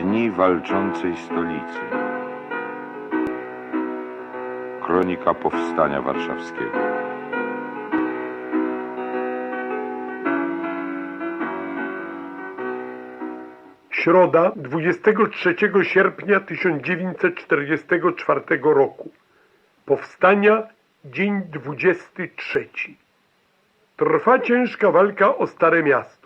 Dni walczącej stolicy. Kronika Powstania Warszawskiego. Środa 23 sierpnia 1944 roku. Powstania, dzień 23. Trwa ciężka walka o Stare Miasto.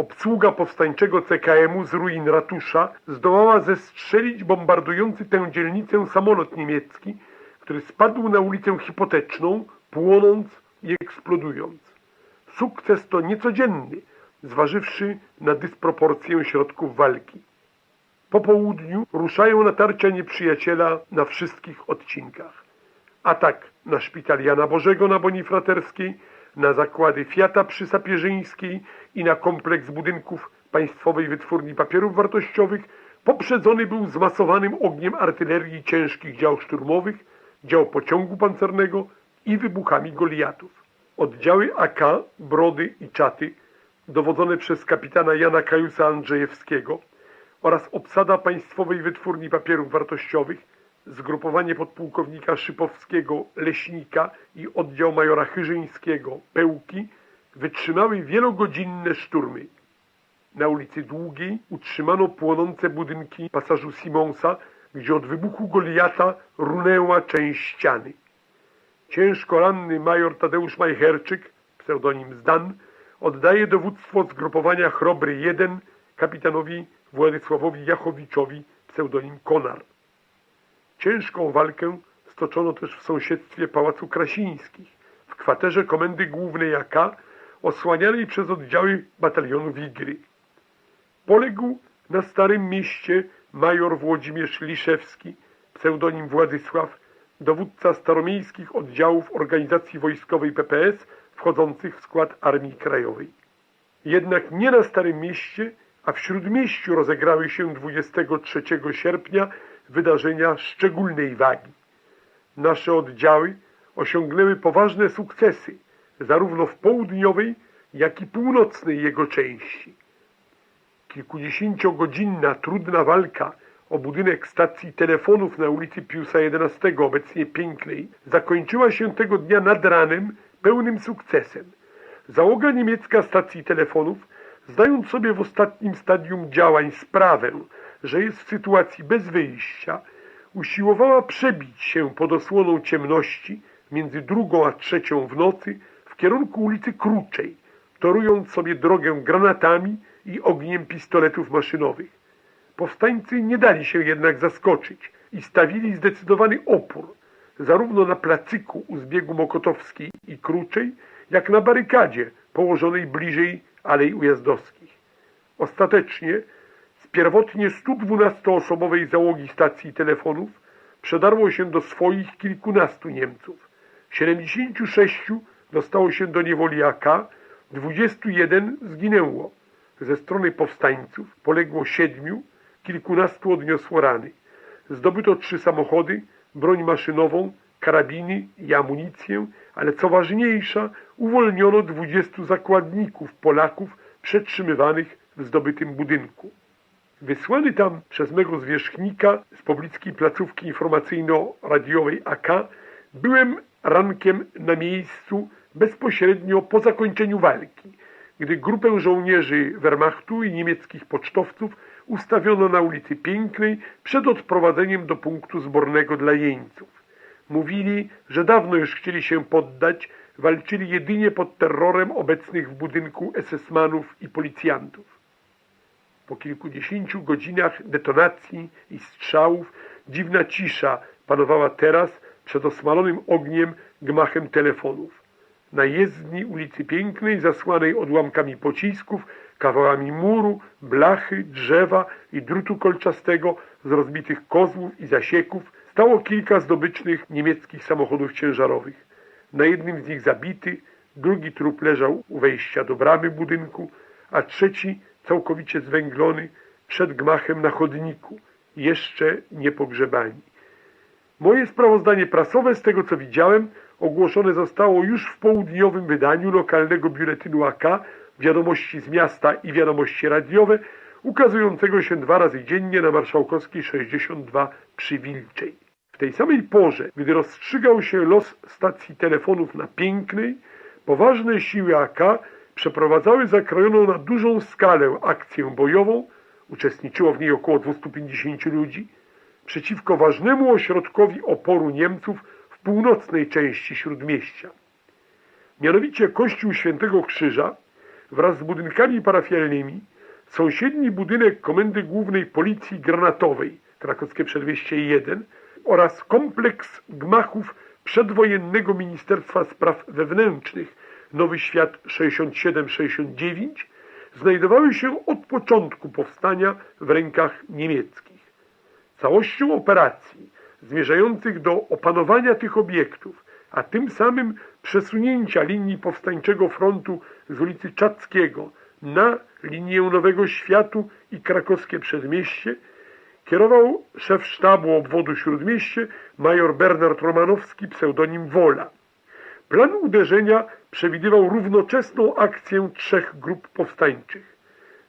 Obsługa powstańczego CKM-u z ruin ratusza zdołała zestrzelić bombardujący tę dzielnicę samolot niemiecki, który spadł na ulicę Hipoteczną, płonąc i eksplodując. Sukces to niecodzienny, zważywszy na dysproporcję środków walki. Po południu ruszają natarcia nieprzyjaciela na wszystkich odcinkach. Atak na szpital Jana Bożego na Bonifraterskiej, na zakłady Fiata przy Sapieżyńskiej i na kompleks budynków Państwowej Wytwórni Papierów Wartościowych poprzedzony był zmasowanym ogniem artylerii ciężkich dział szturmowych, dział pociągu pancernego i wybuchami goliatów. Oddziały AK, Brody i Czaty dowodzone przez kapitana Jana Kajusa Andrzejewskiego oraz obsada Państwowej Wytwórni Papierów Wartościowych, zgrupowanie podpułkownika Szypowskiego Leśnika i oddział majora Chyżyńskiego Pełki wytrzymały wielogodzinne szturmy. Na ulicy Długiej utrzymano płonące budynki pasażu Simonsa, gdzie od wybuchu Goliata runęła część ściany. Ciężko ranny major Tadeusz Majcherczyk, pseudonim Zdan, oddaje dowództwo zgrupowania Chrobry 1 kapitanowi Władysławowi Jachowiczowi, pseudonim Konar. Ciężką walkę stoczono też w sąsiedztwie Pałacu Krasińskich, w kwaterze Komendy Głównej AK, osłanianej przez oddziały batalionu Wigry. Poległ na Starym Mieście major Włodzimierz Liszewski, pseudonim Władysław, dowódca staromiejskich oddziałów organizacji wojskowej PPS wchodzących w skład Armii Krajowej. Jednak nie na Starym Mieście, a w Śródmieściu rozegrały się 23 sierpnia wydarzenia szczególnej wagi. Nasze oddziały osiągnęły poważne sukcesy zarówno w południowej, jak i północnej jego części. Kilkudziesięciogodzinna trudna walka o budynek stacji telefonów na ulicy Piusa XI, obecnie Pięknej, zakończyła się tego dnia nad ranem pełnym sukcesem. Załoga niemiecka stacji telefonów, zdając sobie w ostatnim stadium działań sprawę, że jest w sytuacji bez wyjścia, usiłowała przebić się pod osłoną ciemności między drugą a trzecią w nocy w kierunku ulicy Kruczej, torując sobie drogę granatami i ogniem pistoletów maszynowych. Powstańcy nie dali się jednak zaskoczyć i stawili zdecydowany opór, zarówno na placyku u zbiegu Mokotowskiej i Kruczej, jak na barykadzie położonej bliżej Alei Ujazdowskich. Ostatecznie pierwotnie 112-osobowej załogi stacji telefonów przedarło się do swoich kilkunastu Niemców. 76 dostało się do niewoli AK, 21 zginęło. Ze strony powstańców poległo siedmiu, kilkunastu odniosło rany. Zdobyto trzy samochody, broń maszynową, karabiny i amunicję, ale co ważniejsza, uwolniono 20 zakładników Polaków przetrzymywanych w zdobytym budynku. Wysłany tam przez mego zwierzchnika z poblickiej placówki informacyjno-radiowej AK byłem rankiem na miejscu bezpośrednio po zakończeniu walki, gdy grupę żołnierzy Wehrmachtu i niemieckich pocztowców ustawiono na ulicy Pięknej przed odprowadzeniem do punktu zbornego dla jeńców. Mówili, że dawno już chcieli się poddać, walczyli jedynie pod terrorem obecnych w budynku SS-manów i policjantów. Po kilkudziesięciu godzinach detonacji i strzałów dziwna cisza panowała teraz przed osmalonym ogniem gmachem telefonów. Na jezdni ulicy Pięknej, zasłanej odłamkami pocisków, kawałami muru, blachy, drzewa i drutu kolczastego z rozbitych kozłów i zasieków, stało kilka zdobycznych niemieckich samochodów ciężarowych. Na jednym z nich zabity, drugi trup leżał u wejścia do bramy budynku, a trzeci całkowicie zwęglony przed gmachem na chodniku, jeszcze niepogrzebani. Moje sprawozdanie prasowe z tego co widziałem ogłoszone zostało już w południowym wydaniu lokalnego biuletynu AK Wiadomości z miasta i wiadomości radiowe ukazującego się dwa razy dziennie na Marszałkowskiej 62 przy Wilczej. W tej samej porze, gdy rozstrzygał się los stacji telefonów na Pięknej, poważne siły AK przeprowadzały zakrojoną na dużą skalę akcję bojową, uczestniczyło w niej około 250 ludzi, przeciwko ważnemu ośrodkowi oporu Niemców w północnej części Śródmieścia. Mianowicie Kościół Świętego Krzyża wraz z budynkami parafialnymi, sąsiedni budynek Komendy Głównej Policji Granatowej, krakowskie przedmieście 1 oraz kompleks gmachów przedwojennego Ministerstwa Spraw Wewnętrznych Nowy Świat 67-69 znajdowały się od początku powstania w rękach niemieckich. Całością operacji zmierzających do opanowania tych obiektów, a tym samym przesunięcia linii powstańczego frontu z ulicy Czackiego na linię Nowego Światu i krakowskie przedmieście, kierował szef sztabu obwodu Śródmieście major Bernard Romanowski, pseudonim Wola. Plan uderzenia przewidywał równoczesną akcję trzech grup powstańczych.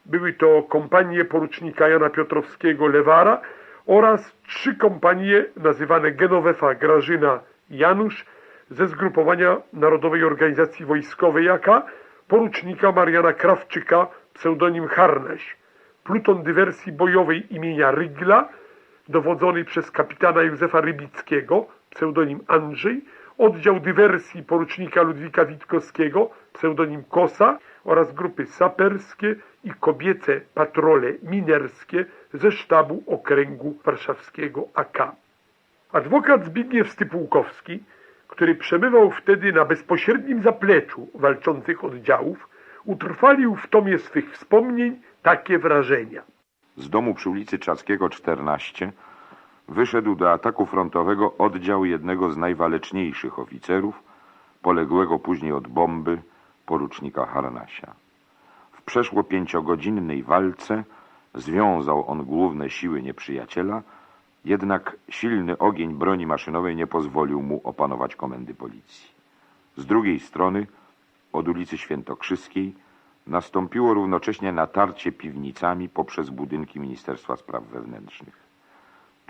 Były to kompanie porucznika Jana Piotrowskiego Lewara oraz trzy kompanie nazywane Genowefa Grażyna Janusz ze zgrupowania Narodowej Organizacji Wojskowej AK porucznika Mariana Krawczyka pseudonim Harnaś, pluton dywersji bojowej imienia Rygla dowodzony przez kapitana Józefa Rybickiego pseudonim Andrzej oddział dywersji porucznika Ludwika Witkowskiego, pseudonim Kosa oraz grupy saperskie i kobiece patrole minerskie ze sztabu okręgu warszawskiego AK. Adwokat Zbigniew Stypułkowski, który przebywał wtedy na bezpośrednim zapleczu walczących oddziałów, utrwalił w tomie swych wspomnień takie wrażenia. Z domu przy ulicy Czackiego 14 wyszedł do ataku frontowego oddział jednego z najwaleczniejszych oficerów, poległego później od bomby porucznika Harnasia. W przeszło pięciogodzinnej walce związał on główne siły nieprzyjaciela, jednak silny ogień broni maszynowej nie pozwolił mu opanować komendy policji. Z drugiej strony, od ulicy Świętokrzyskiej, nastąpiło równocześnie natarcie piwnicami poprzez budynki Ministerstwa Spraw Wewnętrznych.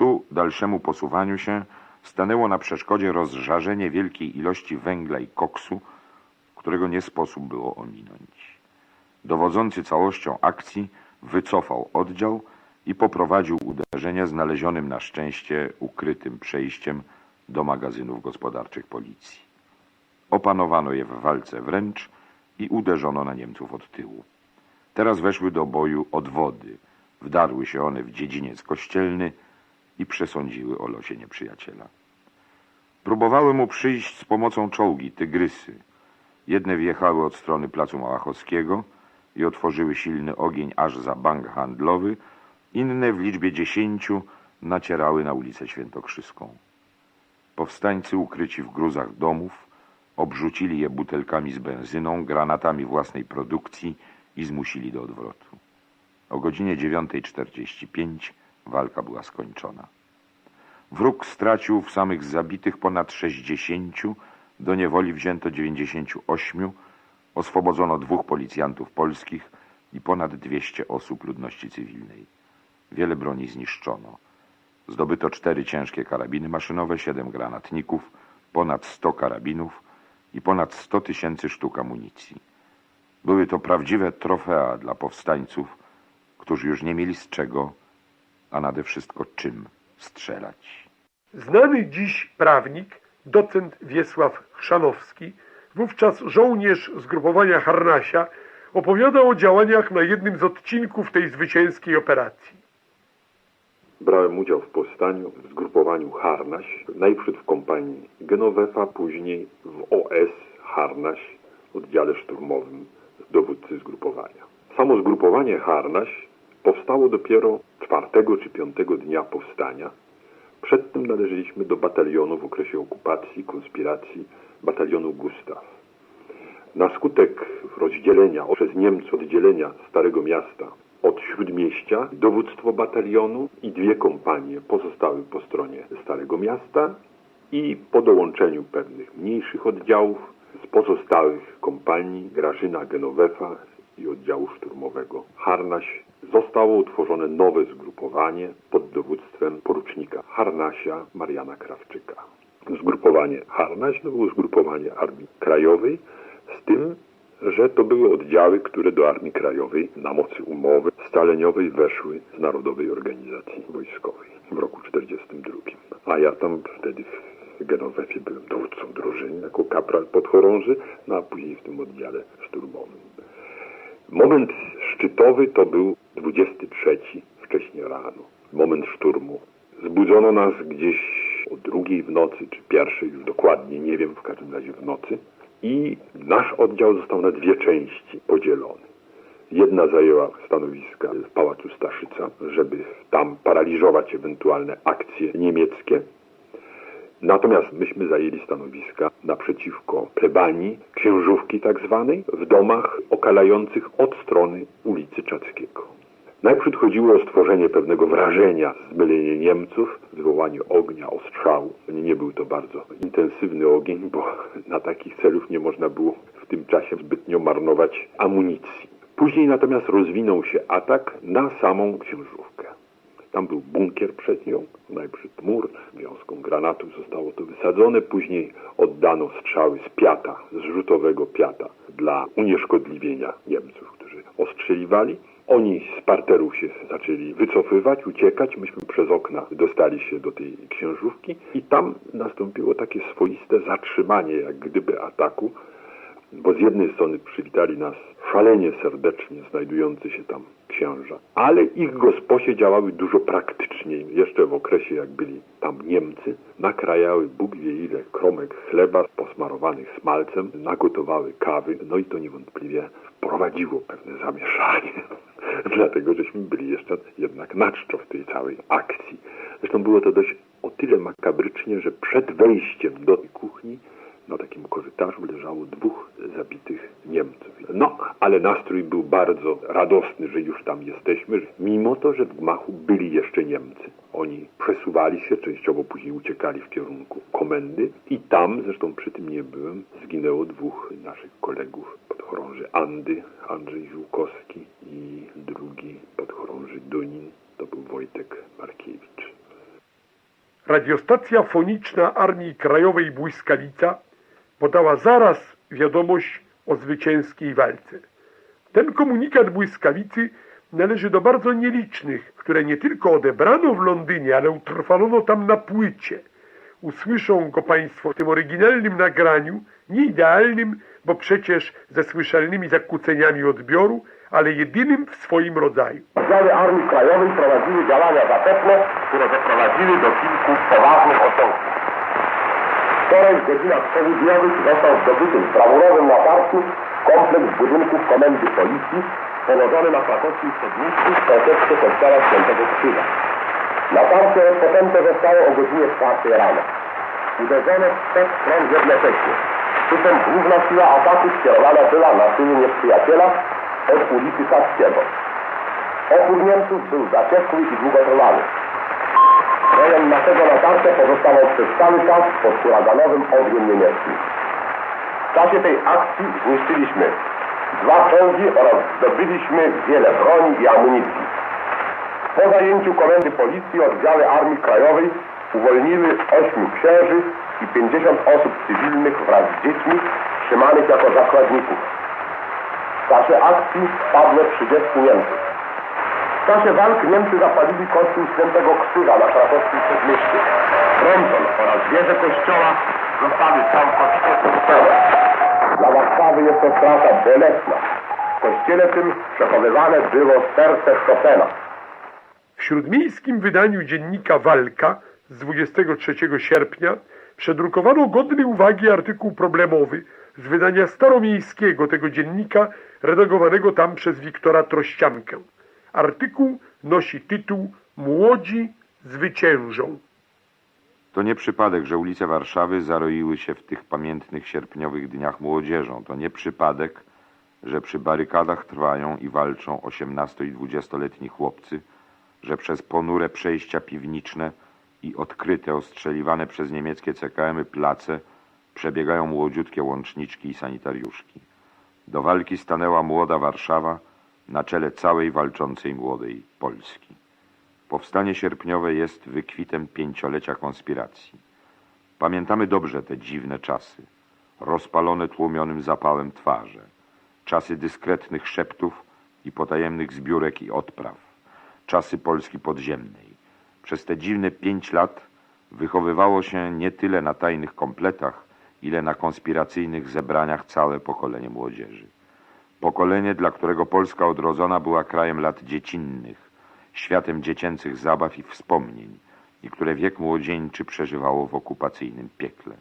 Tu dalszemu posuwaniu się stanęło na przeszkodzie rozżarzenie wielkiej ilości węgla i koksu, którego nie sposób było ominąć. Dowodzący całością akcji wycofał oddział i poprowadził uderzenie znalezionym na szczęście ukrytym przejściem do magazynów gospodarczych policji. Opanowano je w walce wręcz i uderzono na Niemców od tyłu. Teraz weszły do boju odwody, wdarły się one w dziedziniec kościelny i przesądziły o losie nieprzyjaciela. Próbowały mu przyjść z pomocą czołgi, tygrysy. Jedne wjechały od strony placu Małachowskiego i otworzyły silny ogień aż za bank handlowy, inne w liczbie dziesięciu nacierały na ulicę Świętokrzyską. Powstańcy ukryci w gruzach domów obrzucili je butelkami z benzyną, granatami własnej produkcji i zmusili do odwrotu. O godzinie 9.45 walka była skończona. Wróg stracił w samych zabitych ponad 60, do niewoli wzięto 98, oswobodzono dwóch policjantów polskich i ponad 200 osób ludności cywilnej. Wiele broni zniszczono. Zdobyto cztery ciężkie karabiny maszynowe, siedem granatników, ponad 100 karabinów i ponad 100 tysięcy sztuk amunicji. Były to prawdziwe trofea dla powstańców, którzy już nie mieli z czego, a nade wszystko czym strzelać. Znany dziś prawnik, docent Wiesław Chrzanowski, wówczas żołnierz zgrupowania Harnasia, opowiada o działaniach na jednym z odcinków tej zwycięskiej operacji. Brałem udział w powstaniu, w zgrupowaniu Harnaś, najpierw w kompanii Genowefa, później w OS Harnaś, oddziale szturmowym dowódcy zgrupowania. Samo zgrupowanie Harnaś powstało dopiero czwartego czy piątego dnia powstania. Przedtem należeliśmy do batalionu w okresie okupacji, konspiracji, batalionu Gustaw. Na skutek rozdzielenia przez Niemców oddzielenia Starego Miasta od Śródmieścia dowództwo batalionu i dwie kompanie pozostały po stronie Starego Miasta i po dołączeniu pewnych mniejszych oddziałów z pozostałych kompanii Grażyna Genowefa i oddziału szturmowego Harnaś zostało utworzone nowe zgrupowanie pod dowództwem porucznika Harnasia Mariana Krawczyka. Zgrupowanie Harnaś to było zgrupowanie Armii Krajowej, z tym, że to były oddziały, które do Armii Krajowej na mocy umowy staleniowej weszły z Narodowej Organizacji Wojskowej w roku 1942. A ja tam wtedy w Genowefie byłem dowódcą drużyny jako kapral podchorąży, no a później w tym oddziale szturmowym. Moment szczytowy to był 23 wcześnie rano. Moment szturmu. Zbudzono nas gdzieś o drugiej w nocy, czy pierwszej, już dokładnie nie wiem, w każdym razie w nocy. I nasz oddział został na dwie części podzielony. Jedna zajęła stanowiska w Pałacu Staszyca, żeby tam paraliżować ewentualne akcje niemieckie. Natomiast myśmy zajęli stanowiska naprzeciwko plebanii, księżówki tak zwanej, w domach okalających od strony ulicy Czackiego. Najpierw chodziło o stworzenie pewnego wrażenia, zmylenie Niemców, wywołanie ognia, ostrzału. Nie był to bardzo intensywny ogień, bo na takich celów nie można było w tym czasie zbytnio marnować amunicji. Później natomiast rozwinął się atak na samą księżówkę. Tam był bunkier przed nią, najpierw mur, wiązką granatów zostało to wysadzone, później oddano strzały z piata, z rzutowego piata dla unieszkodliwienia Niemców, którzy ostrzeliwali. Oni z parterów się zaczęli wycofywać, uciekać. Myśmy przez okna dostali się do tej księżówki i tam nastąpiło takie swoiste zatrzymanie, jak gdyby ataku, bo z jednej strony przywitali nas szalenie serdecznie znajdujący się tam księża, ale ich gosposie działały dużo praktyczniej. Jeszcze w okresie, jak byli tam Niemcy, nakrajały Bóg wie ile kromek chleba posmarowanych smalcem, nagotowały kawy, no i to niewątpliwie prowadziło pewne zamieszanie. Dlatego, żeśmy byli jeszcze jednak na czczo w tej całej akcji. Zresztą było to dość o tyle makabrycznie, że przed wejściem do kuchni na takim korytarzu leżało dwóch zabitych Niemców. No, ale nastrój był bardzo radosny, że już tam jesteśmy, mimo to, że w gmachu byli jeszcze Niemcy. Oni przesuwali się, częściowo później uciekali w kierunku komendy i tam, zresztą przy tym nie byłem, zginęło dwóch naszych kolegów, podchorąży Andy, Andrzej Żółkowski i drugi podchorąży Dunin, to był Wojtek Markiewicz. Radiostacja foniczna Armii Krajowej Błyskawica podała zaraz wiadomość o zwycięskiej walce. Ten komunikat Błyskawicy należy do bardzo nielicznych, które nie tylko odebrano w Londynie, ale utrwalono tam na płycie. Usłyszą go Państwo w tym oryginalnym nagraniu, nie idealnym, bo przecież ze słyszalnymi zakłóceniami odbioru, ale jedynym w swoim rodzaju. Oddziały Armii Krajowej prowadziły działania zapewne, które doprowadziły do kilku poważnych osiągnięć. Wczoraj w godzinach południowych został zdobyty w brawurowym natarciu kompleks budynków Komendy Policji położony na krakowskim przedmieściu w sąsiedztwie kościoła Świętego Krzyża. Natarcie rozpoczęte zostało o godzinie 4 rano. Uderzono z trzech stron jednocześnie. Przy tym główna siła ataku skierowana była na tyły nieprzyjaciela od ulicy Saskiego. Opór Niemców był zaciekły i długotrwały. Rejon naszego natarcia pozostawał przez cały czas pod huraganowym ogniem niemieckim. W czasie tej akcji zniszczyliśmy dwa czołgi oraz zdobyliśmy wiele broni i amunicji. Po zajęciu komendy policji oddziały Armii Krajowej uwolniły ośmiu księży i 50 osób cywilnych wraz z dziećmi trzymanych jako zakładników. W czasie akcji padło 30 Niemców. W czasie walk Niemcy zapalili kościół Świętego Krzyża na krakowskim przedmieściu. Fronton oraz wieże kościoła zostały całkowicie zniszczone. Dla Warszawy jest to strata bolesna. W kościele tym przechowywane było serce Chopina. W śródmiejskim wydaniu dziennika Walka z 23 sierpnia przedrukowano godny uwagi artykuł problemowy z wydania staromiejskiego tego dziennika, redagowanego tam przez Wiktora Trościankę. Artykuł nosi tytuł Młodzi zwyciężą. To nie przypadek, że ulice Warszawy zaroiły się w tych pamiętnych sierpniowych dniach młodzieżą. To nie przypadek, że przy barykadach trwają i walczą 18- i 20-letni chłopcy, że przez ponure przejścia piwniczne i odkryte, ostrzeliwane przez niemieckie CKM-y place przebiegają młodziutkie łączniczki i sanitariuszki. Do walki stanęła młoda Warszawa, na czele całej walczącej młodej Polski. Powstanie sierpniowe jest wykwitem pięciolecia konspiracji. Pamiętamy dobrze te dziwne czasy, rozpalone tłumionym zapałem twarze, czasy dyskretnych szeptów i potajemnych zbiórek i odpraw, czasy Polski podziemnej. Przez te dziwne pięć lat wychowywało się nie tyle na tajnych kompletach, ile na konspiracyjnych zebraniach całe pokolenie młodzieży. Pokolenie, dla którego Polska odrodzona była krajem lat dziecinnych, światem dziecięcych zabaw i wspomnień i które wiek młodzieńczy przeżywało w okupacyjnym piekle.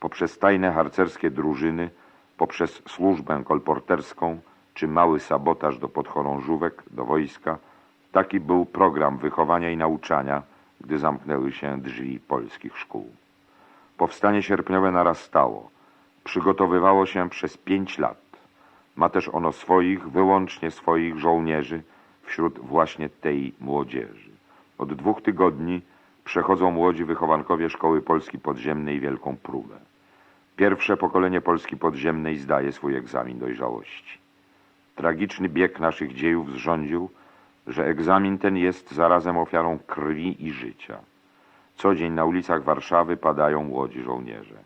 Poprzez tajne harcerskie drużyny, poprzez służbę kolporterską czy mały sabotaż do podchorążówek, do wojska, taki był program wychowania i nauczania, gdy zamknęły się drzwi polskich szkół. Powstanie sierpniowe narastało, przygotowywało się przez pięć lat. Ma też ono swoich, wyłącznie swoich żołnierzy wśród właśnie tej młodzieży. Od dwóch tygodni przechodzą młodzi wychowankowie Szkoły Polski Podziemnej wielką próbę. Pierwsze pokolenie Polski Podziemnej zdaje swój egzamin dojrzałości. Tragiczny bieg naszych dziejów zrządził, że egzamin ten jest zarazem ofiarą krwi i życia. Co dzień na ulicach Warszawy padają młodzi żołnierze.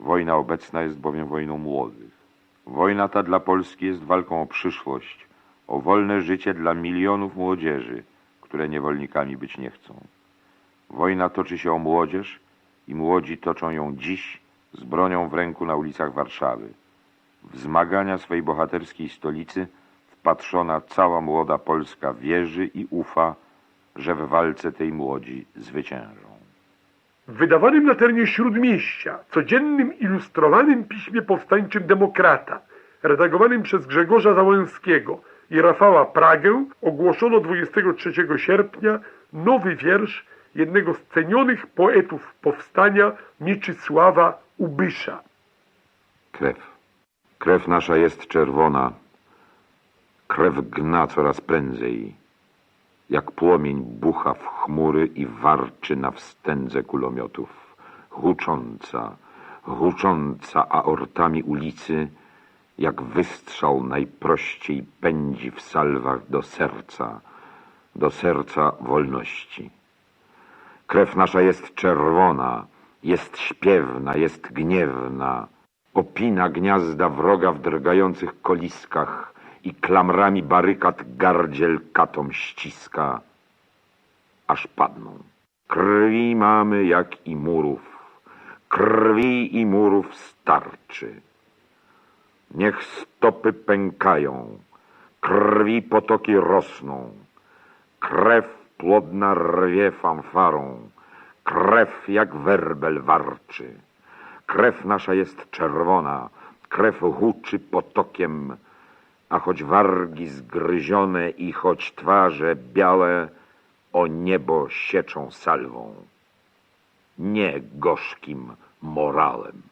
Wojna obecna jest bowiem wojną młodych. Wojna ta dla Polski jest walką o przyszłość, o wolne życie dla milionów młodzieży, które niewolnikami być nie chcą. Wojna toczy się o młodzież i młodzi toczą ją dziś z bronią w ręku na ulicach Warszawy. W zmagania swej bohaterskiej stolicy wpatrzona cała młoda Polska wierzy i ufa, że w walce tej młodzi zwyciężą. W wydawanym na terenie Śródmieścia, codziennym ilustrowanym piśmie powstańczym Demokrata, redagowanym przez Grzegorza Załęskiego i Rafała Pragę, ogłoszono 23 sierpnia nowy wiersz jednego z cenionych poetów powstania Mieczysława Ubysza. Krew. Krew nasza jest czerwona. Krew gna coraz prędzej. Jak płomień bucha w chmury i warczy na wstędze kulomiotów. Hucząca, hucząca aortami ulicy, jak wystrzał najprościej pędzi w salwach do serca, do serca wolności. Krew nasza jest czerwona, jest śpiewna, jest gniewna. Opina gniazda wroga w drgających koliskach i klamrami barykad gardziel katom ściska, aż padną. Krwi mamy jak i murów, krwi i murów starczy. Niech stopy pękają, krwi potoki rosną, krew płodna rwie fanfarą, krew jak werbel warczy. Krew nasza jest czerwona, krew huczy potokiem, a choć wargi zgryzione i choć twarze białe, o niebo sieczą salwą. Nie gorzkim morałem.